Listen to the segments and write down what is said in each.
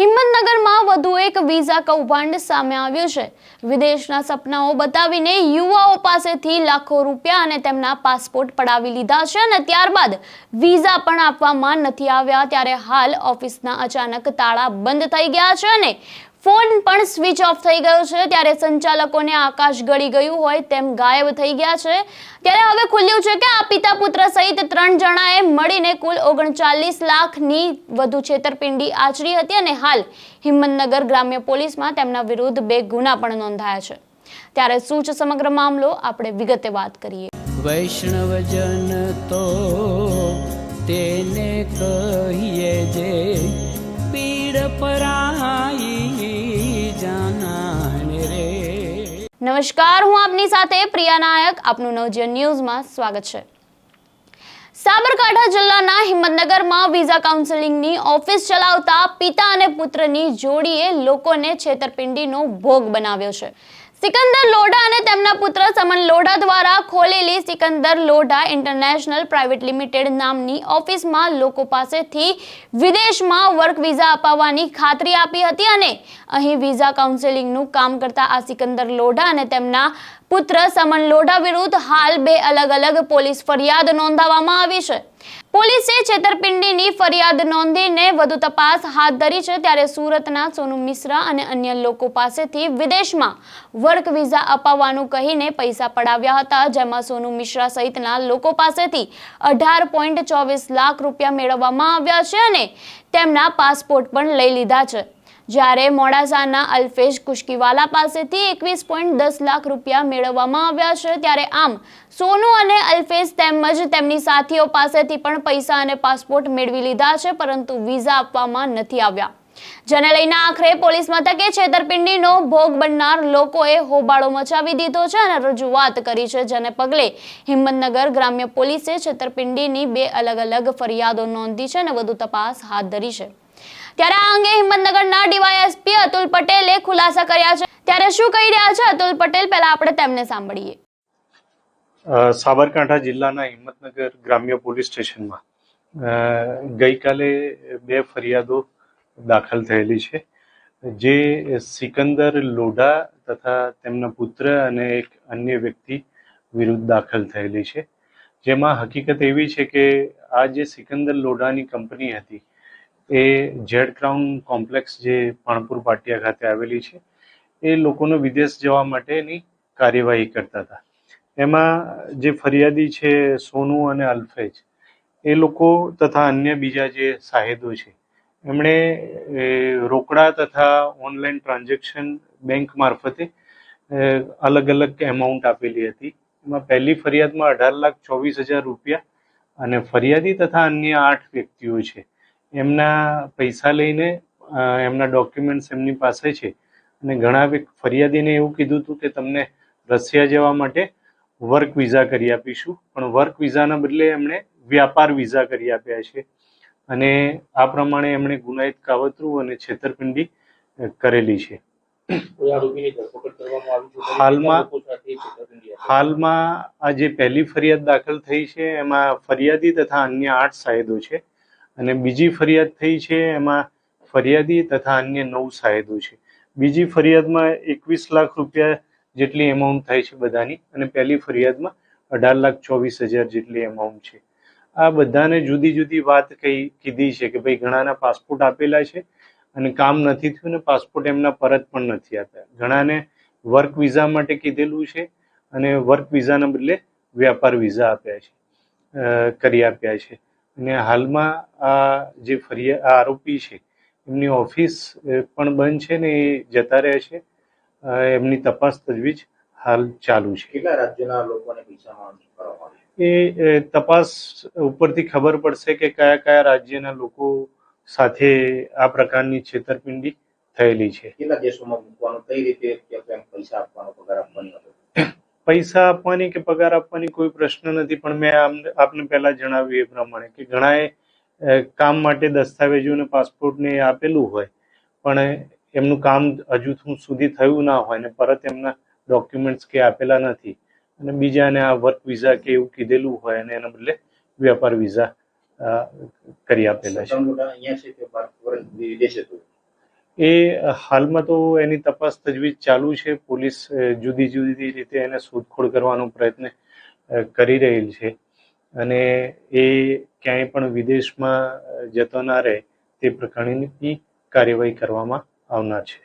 હિંમતનગરમાં વધુ એક વિઝા કૌભાંડ સામે આવ્યું છે. વિદેશના સપનાઓ બતાવીને યુવાઓ પાસેથી લાખો રૂપિયા અને તેમના પાસપોર્ટ પડાવી લીધા છે અને ત્યારબાદ વિઝા પણ આપવામાં નથી આવ્યા. ત્યારે હાલ ઓફિસના અચાનક તાળા બંધ થઈ ગયા છે અને ફોન પણ સ્વિચ ઓફ થઈ ગયો છે. ત્યારે સંચાલકોને આકાશ ગળી ગયું હોય તેમ ગાયબ થઈ ગયા છે. ત્યારે હવે ખુલ્યું છે કે આ પિતા પુત્ર સહિત ત્રણ જણાએ મળીને કુલ ઓગણચાલીસ લાખની વધુ છેતરપિંડી આચરી હતી અને હાલ હિંમતનગર ગ્રામ્ય પોલીસમાં તેમના વિરુદ્ધ બે ગુના પણ નોંધાયા છે. ત્યારે શું છે સમગ્ર મામલો આપણે વિગતે વાત કરીએ. વૈષ્ણવજન તો તેને કહીએ જે નમસ્કાર, હું આપની સાથે પ્રિયા નાયક. આપનું નવજીવન ન્યૂઝમાં સ્વાગત છે. સાબરકાંઠા જિલ્લાના હિંમતનગરમાં વિઝા કાઉન્સેલિંગની ઓફિસ ચલાવતા પિતા અને પુત્રની જોડીએ લોકોને છેતરપિંડીનો ભોગ બનાવ્યો છે. સિકંદર લોઢા અને તેમના પુત્ર સમન લોઢા દ્વારા ખોલેલી Sikandar Lodha international private limited નામની ઓફિસમાં લોકો પાસેથી વિદેશમાં વર્ક વિઝા અપાવવાની ખાતરી આપી હતી અને અહીં વિઝા કાઉન્સેલિંગનું કામ કરતા આ સિકંદર લોઢા અને તેમના પુત્ર સમન લોઢા વિરુદ્ધ હાલ બે અલગ અલગ પોલીસ ફરિયાદ નોંધાવવામાં આવી છે. પોલીસે છેતરપિંડીની ફરિયાદ નોંધીને વધુ તપાસ હાથ ધરી છે ત્યારે સુરતના સોનુ મિશ્રા અને અન્ય લોકો પાસેથી વિદેશમાં વર્ક વિઝા અપાવવાનું કહીને પૈસા પડાવ્યા હતા, જેમાં સોનુ મિશ્રા સહિતના લોકો પાસેથી અઢાર પોઈન્ટ ચોવીસ લાખ રૂપિયા મેળવવામાં આવ્યા છે અને તેમના પાસપોર્ટ પણ લઈ લીધા છે. જ્યારે મોડાસાના અલ્ફેશ કુશ્કીવાલા પાસેથી એકવીસ પોઈન્ટ દસ લાખ રૂપિયા મેળવવામાં આવ્યા છે, ત્યારે આમ સોનુ અને અલ્ફેશ તેમજ તેમની સાથીઓ પાસેથી પણ પૈસા અને પાસપોર્ટ મેળવી લીધા છે, પરંતુ વિઝા આપવામાં નથી આવ્યા. જેને લઈને આખરે પોલીસ મથકે છેતરપિંડીનો ભોગ બનનાર લોકોએ હોબાળો મચાવી દીધો છે અને રજૂઆત કરી છે, જેને પગલે હિંમતનગર ગ્રામ્ય પોલીસે છેતરપિંડીની બે અલગ અલગ ફરિયાદો નોંધી છે અને વધુ તપાસ હાથ ધરી છે. ત્યારે આ અંગે હિંમતનગરના ડીવાયએસપી અતુલ પટેલે ખુલાસા કર્યા છે. ત્યારે શું કહી રહ્યા છે અતુલ પટેલ? પહેલા આપણે તેમને સાંભળીએ. સાબરકાંઠા જિલ્લાના હિંમતનગર ગ્રામ્ય પોલીસ સ્ટેશનમાં. ગઈકાલે બે ફરિયાદો દાખલ થયેલી છે. જે સિકંદર લોઢા તથા તેમના પુત્ર અને એક અન્ય વ્યક્તિ વિરુદ્ધ દાખલ થયેલી છે. જેમાં હકીકત એવી છે કે આ જે સિકંદર લોઢાની કંપની હતી એ ઝેડ ક્રાઉન કોમ્પ્લેક્સ જે પાણપુર પાટિયા ખાતે આવેલી છે, એ લોકોનો વિદેશ જવા માટેની કાર્યવાહી કરતા હતા. એમાં જે ફરિયાદી છે સોનુ અને અલ્ફેજ, એ લોકો તથા અન્ય બીજા જે સાહેદો છે, એમણે રોકડા તથા ઓનલાઈન ટ્રાન્ઝેક્શન બેંક મારફતે અલગ અલગ એમાઉન્ટ આપેલી હતી. એમાં પહેલી ફરિયાદમાં અઢાર લાખ ચોવીસ હજાર રૂપિયા અને ફરિયાદી તથા અન્ય આઠ વ્યક્તિઓ છે. એમના પૈસા લઈને એમના ડોક્યુમેન્ટ્સ એમની પાસે છે. અને ઘણા ફરિયાદીને એવું કીધું હતું કે તમને રશિયા જવા માટે વર્ક વિઝા કરી આપીશું. પણ વર્ક વિઝાના બદલે એમણે વ્યાપાર વિઝા કરી આપ્યા છે. અને આ પ્રમાણે એમણે ગુનાહિત કાવતરું અને છેતરપિંડી કરેલી છે. હાલમાં-. હાલમાં આ જે પહેલી ફરિયાદ દાખલ થઈ છે એમાં ફરિયાદી તથા અન્ય આઠ સાહેદો છે. અને બીજી ફરિયાદ થઈ છે, એમાં ફરિયાદી તથા અન્ય નવ સાહેદો છે. બીજી ફરિયાદમાં એકવીસ લાખ રૂપિયા જેટલી એમાઉન્ટ થાય છે બધાની અને પહેલી ફરિયાદમાં અઢાર લાખ ચોવીસ હજાર જેટલી એમાઉન્ટ છે. આ બધાને જુદી જુદી વાત કહી, કીધી છે કે ભાઈ ઘણાના પાસપોર્ટ આપેલા છે અને કામ નથી થયું ને પાસપોર્ટ એમના પરત પણ નથી આપ્યા ઘણાને વર્ક વિઝા માટે કીધેલું છે અને વર્ક વિઝાના બદલે વ્યાપાર વિઝા આપ્યા છે કરી આપ્યા છે. અને હાલમાં આ જે ફરિયાદ આ આરોપી છે એમની ઓફિસ પણ બંધ છે ને એ જતા રહે છે. એમની તપાસ તજવીજ હાલ ચાલુ છે. કેટલા રાજ્યના લોકોને એ તપાસ ઉપરથી ખબર પડશે કે કયા કયા રાજ્યના લોકો સાથે આ પ્રકારની છેતરપિંડી થયેલી છે. કેટલા દેશોમાં મૂકવાનું કઈ રીતે પૈસા આપવાનો પગાર આપવાની હતો પૈસા આપવાની કે પગાર આપવાની કોઈ પ્રશ્ન નથી, પણ મેં આપને પહેલા જણાવ્યું એ પ્રમાણે કે ઘણાએ કામ માટે દસ્તાવેજો અને પાસપોર્ટને આપેલું હોય, પણ એમનું કામ હજુ સુધી થયું ના હોય ને પરત એમના ડોક્યુમેન્ટ્સ કે આપેલા નથી. અને બીજાને આ વર્ક વિઝા કે એવું કીધેલું હોય અને એના બદલે વ્યાપાર વિઝા કરી આપેલા છે. એ હાલમાં તો એની તપાસ તજવીજ ચાલુ છે. પોલીસ જુદી જુદી રીતે એને શોધખોળ કરવાનો પ્રયત્ન કરી રહેલ છે. અને એ ક્યાંય પણ વિદેશમાં જતો ના રહે તે પ્રકારની કાર્યવાહી કરવામાં આવનાર છે.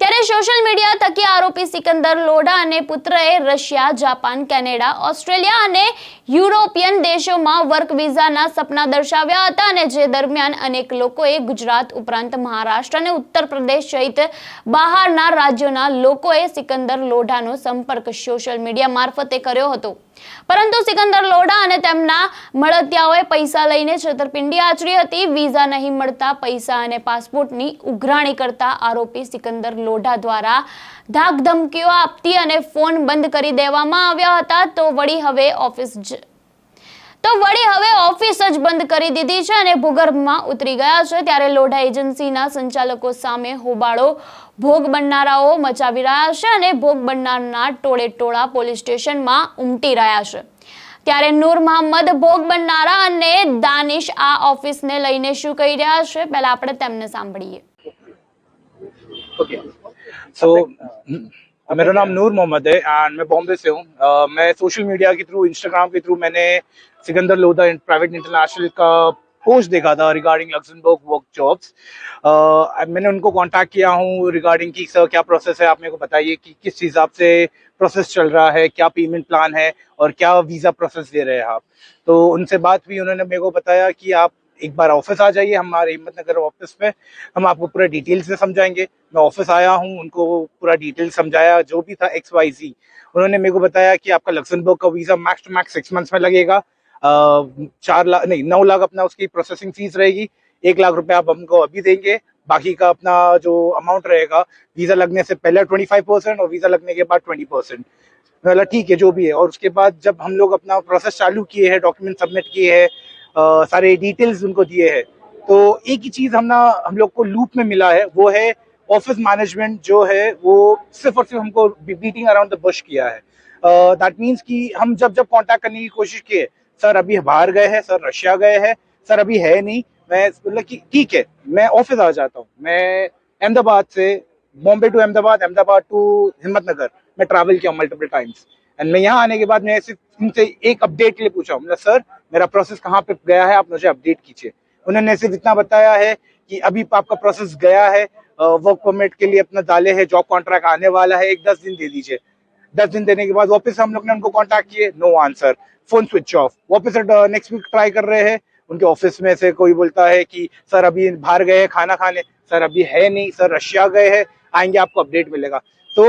ત્યારે સોશિયલ મીડિયા થકી આરોપી સિકંદર લોઢા અને પુત્રએ રશિયા, જાપાન, કેનેડા, ઓસ્ટ્રેલિયા અને યુરોપિયન દેશોમાં વર્ક વિઝાના સપના દર્શાવ્યા હતા અને જે દરમિયાન અનેક લોકોએ ગુજરાત ઉપરાંત મહારાષ્ટ્ર અને ઉત્તર પ્રદેશ સહિત બહારના રાજ્યોના લોકોએ સિકંદર લોઢાનો સંપર્ક સોશિયલ મીડિયા મારફતે કર્યો હતો. પરંતુ સિકંદર લોઢા અને તેમના મળતિયાઓએ પૈસા લઈને છેતરપિંડી આચરી હતી. વિઝા નહીં મળતા પૈસા અને પાસપોર્ટની ઉઘરાણી કરતા આરોપી સિકંદર લોઢા દ્વારા ધાક ધમકીઓ આપતી અને ફોન બંધ કરી દેવામાં આવ્યા હતા. તો વળી હવે ઓફિસ તો વળી હવે ઓફિસ જ બંધ કરી દીધી છે અને ભૂગર્ભમાં ઉતરી ગયા છે. ત્યારે લોઢા એજન્સીના સંચાલકો સામે હોબાળો ભોગ બનનારાઓ મચાવી રહ્યા છે અને ભોગ બનનારના ટોળે ટોળા પોલીસ સ્ટેશનમાં ઉમટી રહ્યા છે. ત્યારે નૂર મહમ્મદ ભોગ બનનારા અને દાનિશ આ ઓફિસને લઈને શું કહી રહ્યા છે? પહેલા આપણે તેમને સાંભળીએ. ઓકે સો मेरा नाम नूर मोहम्मद है एंड मैं बॉम्बे से हूँ। अ, मैं सोशल मीडिया के थ्रू इंस्टाग्राम के थ्रू मैंने सिकंदर लोधा प्राइवेट इंटरनेशनल का पोस्ट देखा था रिगार्डिंग लक्समबर्ग वर्क जॉब्स मैंने उनको कांटेक्ट किया हूँ रिगार्डिंग की सर क्या प्रोसेस है? आप मेरे को बताइए कि किस हिसाब से प्रोसेस चल रहा है? क्या पेमेंट प्लान है? और क्या वीज़ा प्रोसेस दे रहे हैं आप? तो उनसे बात हुई उन्होंने मेरे को बताया कि आप एक बार ऑफ़िस आ जाइए हमारे हिम्मत नगर ऑफ़िस में हम आपको पूरा डिटेल से समझाएँगे। मैं ऑफ़िस आया हूँ, उनको पूरा डिटेल समझाया, जो भी था एक्स वाई जी उन्होंने मेरे को बताया कि आपका लक्समबर्ग का visa max to max six months में लगेगा। चार लाख नहीं, नौ लाख अपना उसकी प्रोसेसिंग फ़ीस रहेगी। एक लाख रुपए आप हमको अभी देंगे। बाकी का अपना जो अमाउंट रहेगा वीज़ा लगने से पहले ट्वेंटी फाइव परसेंट और वीज़ा लगने के बाद ट्वेंटी परसेंट बोला ठीक है, जो भी है। और उसके बाद जब हम लोग अपना प्रोसेस चालू किए हैं डॉक्यूमेंट सबमिट किए हैं सारे डिटेल्स उनको दिए हैं। तो एक ही चीज़ हम ना हम लोग को लूप में मिला है, वो है ऑफ़िस मैनेजमेंट जो है, वो सिर्फ़ और सिर्फ़ हमको बीटिंग अराउंड द बुश किया है। दैट मीन्स कि हम जब जब कांटेक्ट करने की कोशिश किए, सर, अभी बाहर गए हैं, सर, रशिया गए हैं, सर, अभी है नहीं। मैं बोला कि, ठीक है, मैं ऑफ़िस आ जाता हूँ। मैं अहमदाबाद से Bombay to Ahmedabad Ahmedabad to Himmatnagar मैं ट्रैवल किया मल्टीपल टाइम्स एंड मैं यहाँ आने के बाद मैं सिर्फ़ इनसे एक अपडेट के लिए पूछा मतलब सर, मेरा प्रोसेस कहाँ पे गया है? आप मुझे अपडेट कीजिए। उन्होंने सिर्फ़ इतना बताया है कि अभी आपका प्रोसेस गया है वर्क परमिट के लिए अपना डाले है जॉब कॉन्ट्रैक्ट आने वाला है, एक दस दिन दे दीजिए। दस दिन देने के बाद वापस हम लोग ने उनको कांटेक्ट किए no answer phone switch off वापस नेक्स्ट वीक ट्राई कर रहे हैं। उनके ऑफ़िस में से कोई बोलता है कि, सर, अभी बाहर गए हैं, खाना खाने। सर, अभी है नहीं, सर, रशिया गए हैं, आएँगे, आपको अपडेट मिलेगा। तो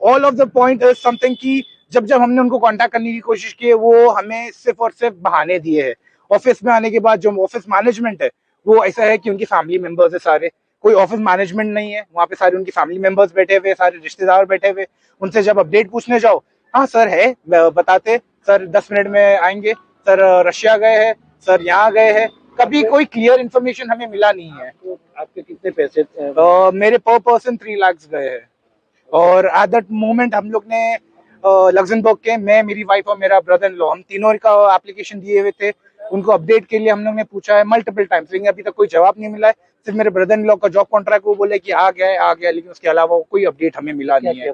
all of the point is something कि जब जब हमने उनको कांटेक्ट करने की कोशिश की है, वो हमें सिर्फ़ और सिर्फ़ बहाने दिए हैं। ऑफ़िस में आने के बाद जो ऑफ़िस मैनेजमेंट है वो ऐसा है कि उनकी फैमिली मेंबर्स है सारे। कोई ऑफ़िस मैनेजमेंट नहीं है वहाँ पे सारे उनकी फैमिली मेंबर्स बैठे हुए सारे रिश्तेदार बैठे हुए उनसे जब अपडेट पूछने जाओ हाँ सर है बताते सर दस मिनट में आएँगे सर रशिया गए हैं सर यहाँ गए हैं। कभी कोई क्लियर इन्फॉर्मेशन हमें मिला नहीं है। तो आपके कितने पैसे मेरे पर पर्सन थ्री लाख गए हैं। और एट दैट मोमेंट हम लोग ने लग्जमबर्ग के, मैं, मेरी वाइफ और मेरा ब्रदर इन लॉ हम तीनों का एप्लीकेशन दिए हुए थे। उनको अपडेट के लिए हम लोग ने पूछा है मल्टीपल टाइम्स लेकिन अभी तक कोई जवाब नहीं मिला है। सिर्फ़ मेरे ब्रदर इन लॉ का जॉब कॉन्ट्रैक्ट वो बोले कि आ गया है, आ गया लेकिन उसके अलावा कोई अपडेट हमें मिला नहीं है?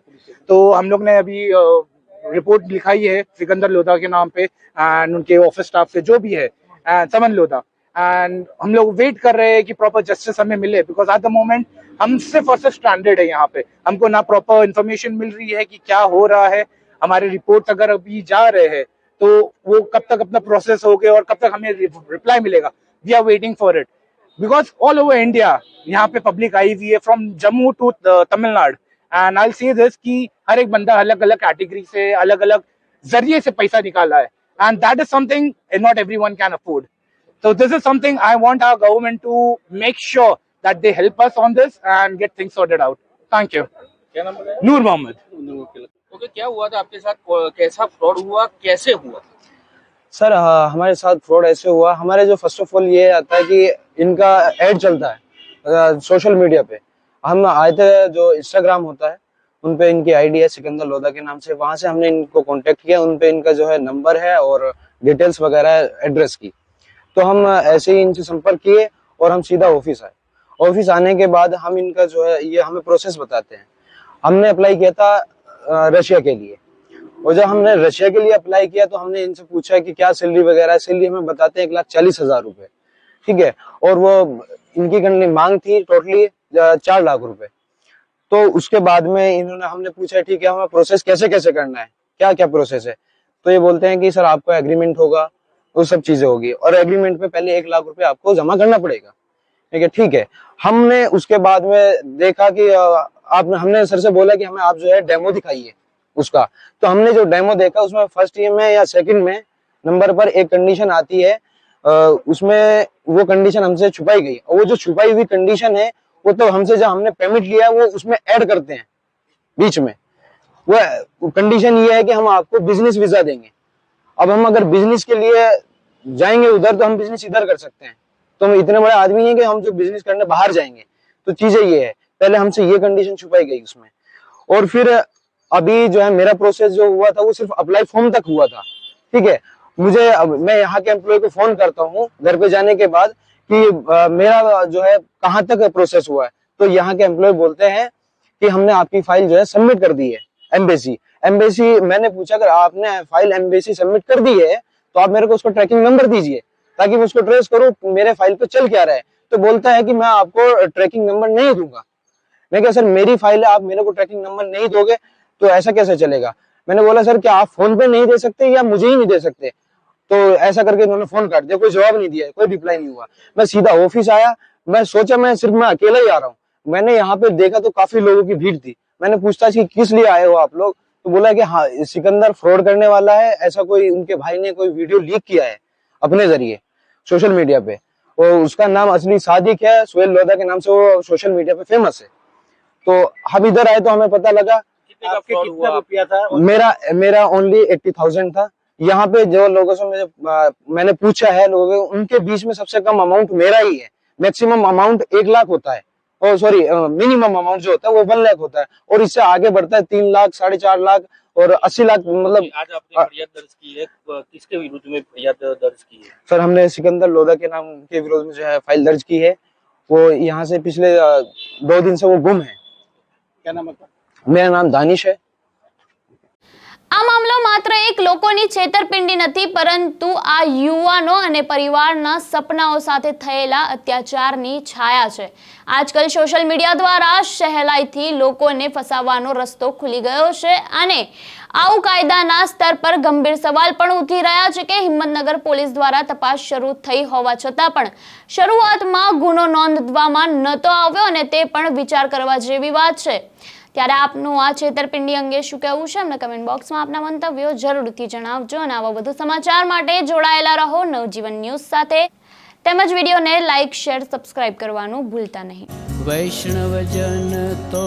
तो हम लोग ने अभी रिपोर्ट लिखाई है सिकंदर लोधा के नाम पे एंड उनके ऑफ़िस स्टाफ से, जो भी है समन लोधा। एंड हम लोग वेट कर रहे हैं कि प्रॉपर जस्टिस हमें मिले बिकॉज़ एट द मोमेंट हम सिर्फ़ और सिर्फ़ स्टैंडर्ड है यहाँ पे। हमको ना प्रॉपर इन्फॉर्मेशन मिल रही है कि क्या हो रहा है। हमारे रिपोर्ट अगर अभी जा रहे हैं तो वो कब तक अपना प्रोसेस हो गया और कब तक हमें रिप्लाई मिलेगा? We are waiting for it because all over India यहाँ पे पब्लिक आई हुई है from Jammu to Tamil Nadu and I see this कि हर एक बंदा अलग अलग कैटेगरी से अलग अलग ज़रिए से पैसा निकाला है। And that is something not everyone can afford So this is something I want our government to make sure that they help us on this and get things sorted out. Thank you. क्या नाम बताया? Noor Mohammed. Okay क्या हुआ था? आपके साथ कैसा fraud हुआ? कैसे हुआ? सर अ, हमारे साथ फ्रॉड ऐसे हुआ। हमारे जो फ़र्स्ट ऑफ़ ऑल ये आता है कि इनका एड चलता है सोशल मीडिया पे। हम आए थे जो इंस्टाग्राम होता है उन पे इनकी आईडी है सिकंदर लोधा के नाम से। वहाँ से हमने इनको कांटेक्ट किया। उन पे इनका जो है नंबर है और डिटेल्स वगैरह है एड्रेस की। तो हम ऐसे ही इनसे संपर्क किए और हम सीधा ऑफ़िस आए। ऑफ़िस आने के बाद हम इनका जो है ये हमें प्रोसेस बताते हैं। हमने अप्लाई किया था रशिया के लिए। और जब हमने रशिया के लिए अप्लाई किया तो हमने इनसे पूछा कि क्या सैलरी वगैरह है। सैलरी हमें बताते हैं एक लाख चालीस हज़ार रुपए। ठीक है? और वो इनकी करने मांग थी टोटली चार लाख रुपए। तो उसके बाद में इन्होंने हमने पूछा, ठीक है, हमें प्रोसेस कैसे कैसे करना है? क्या क्या प्रोसेस है? तो ये बोलते हैं कि, सर, आपका एग्रीमेंट होगा, वो सब चीज़ें होगी। और एग्रीमेंट में पहले एक लाख रुपए आपको जमा करना पड़ेगा। ठीक है? ठीक है? हमने उसके बाद में देखा कि आपने हमने सर से बोला कि हमें आप जो है डेमो दिखाइए उसका। तो हमने जो डेमो देखा, उसमें फ़र्स्ट ईयर में या सेकंड में नंबर पर एक कंडीशन आती है उसमें वो कंडीशन हमसे छुपाई गई और वो जो छुपाई हुई कंडीशन है, वो तो हमसे जब हमने पेमेंट लिया, वो उसमें ऐड करते हैं बीच में। वो कंडीशन ये है कि हम आपको बिज़नेस वीज़ा देंगे। अब हम अगर बिज़नेस के लिए जाएँगे उधर तो हम बिज़नेस इधर कर सकते हैं। तो हम इतने बड़े आदमी हैं कि हम जो बिज़नेस करने बाहर जाएँगे। तो चीज़ें ये है। पहले हमसे ये कंडीशन छुपाई गई उसमें। और फिर अभी जो है मेरा प्रोसेस जो हुआ था वो सिर्फ़ अप्लाई फॉर्म तक हुआ था। ठीक है? मुझे मैं यहाँ के एम्प्लॉय को फ़ोन करता हूँ घर पे जाने के बाद कि अ, मेरा जो है कहाँ तक प्रोसेस हुआ है? तो यहाँ के एम्प्लॉय बोलते हैं कि हमने आपकी फ़ाइल जो है सबमिट कर दी है एम्बेसी एम्बेसी मैंने पूछा अगर आपने फ़ाइल एम्बेसी सबमिट कर दी है तो आप मेरे को उसका ट्रैकिंग नंबर दीजिए ताकि मैं उसको ट्रेस करूँ मेरे फ़ाइल पे चल क्या रहा है? तो बोलता है कि मैं आपको ट्रैकिंग नंबर नहीं दूँगा। मैं क्या सर, मेरी फ़ाइल है, आप मेरे को ट्रैकिंग नंबर नहीं दोगे तो ऐसा कैसे चलेगा? मैंने बोला, सर, क्या आप फ़ोन पे नहीं दे सकते या मुझे ही नहीं दे सकते? तो ऐसा करके इन्होंने फ़ोन काट दिया, कोई जवाब नहीं दिया, कोई रिप्लाई नहीं हुआ। मैं सीधा ऑफ़िस आया, मैं सोचा, मैं सिर्फ़ मैं अकेला ही आ रहा हूँ। मैंने यहाँ पे देखा तो काफ़ी लोगों की भीड़ थी। मैंने पूछताछ की, किस लिए आए हो आप लोग? तो बोला कि हाँ सिकंदर फ्रॉड करने वाला है, ऐसा कोई उनके भाई ने कोई वीडियो लीक किया है, अपने ज़रिए सोशल मीडिया पे। और उसका नाम असली सादिक है, सोहेल लोधा के नाम से वो सोशल मीडिया पे फ़ेमस है। तो हम इधर आए तो हमें पता लगा कितने रुपया था? मेरा मेरा ओनली एट्टी थाउज़ेंड था। यहाँ पे जो लोगों से मुझे आ, मैंने पूछा है लोगों के उनके बीच में सबसे कम अमाउंट मेरा ही है। मैक्सिमम अमाउंट एक लाख होता है। और सॉरी मिनिमम अमाउंट जो होता है वो वन लाख होता है। और इससे आगे बढ़ता है तीन लाख साढ़े चार लाख और अस्सी लाख मतलब आज आपने फरियाद दर्ज की है। किसके विरुद्ध में फरियाद दर्ज की है? सर हमने सिकंदर लोधा के नाम के विरोध में जो है फ़ाइल दर्ज की है। वो यहाँ से पिछले दो दिन से वो गुम है। क्या नाम है मेरा नाम दानिश है આ મામલો માત્ર એક લોકોની છેતરપિંડી નથી પરંતુ આ યુવાનો અને પરિવારના સપનાઓ સાથે થયેલા અત્યાચારની છાયા છે આજકાલ સોશિયલ મીડિયા દ્વારા સહેલાઈથી લોકોને ફસાવવાનો રસ્તો ખુલી ગયો છે અને આવું કાયદાના સ્તર પર ગંભીર સવાલ પણ ઉઠી રહ્યા છે કે હિંમતનગર પોલીસ દ્વારા તપાસ શરૂ થઈ હોવા છતાં પણ શરૂઆતમાં ગુનો નોંધવામાં નહોતો આવ્યો અને તે પણ વિચાર કરવા જેવી વાત છે. ત્યારે આપનું આ છેતરપિંડી અંગે શું કહેવું છે? અમને કમેન્ટ બોક્સમાં આપના મંતવ્યો જરૂરથી જણાવજો અને આવા વધુ સમાચાર માટે જોડાયેલા રહો નવજીવન ન્યૂઝ સાથે. તેમજ વિડીયોને લાઇક શેર, સબસ્ક્રાઇબ કરવાનું ભૂલતા નહીં. વૈષ્ણવજન તો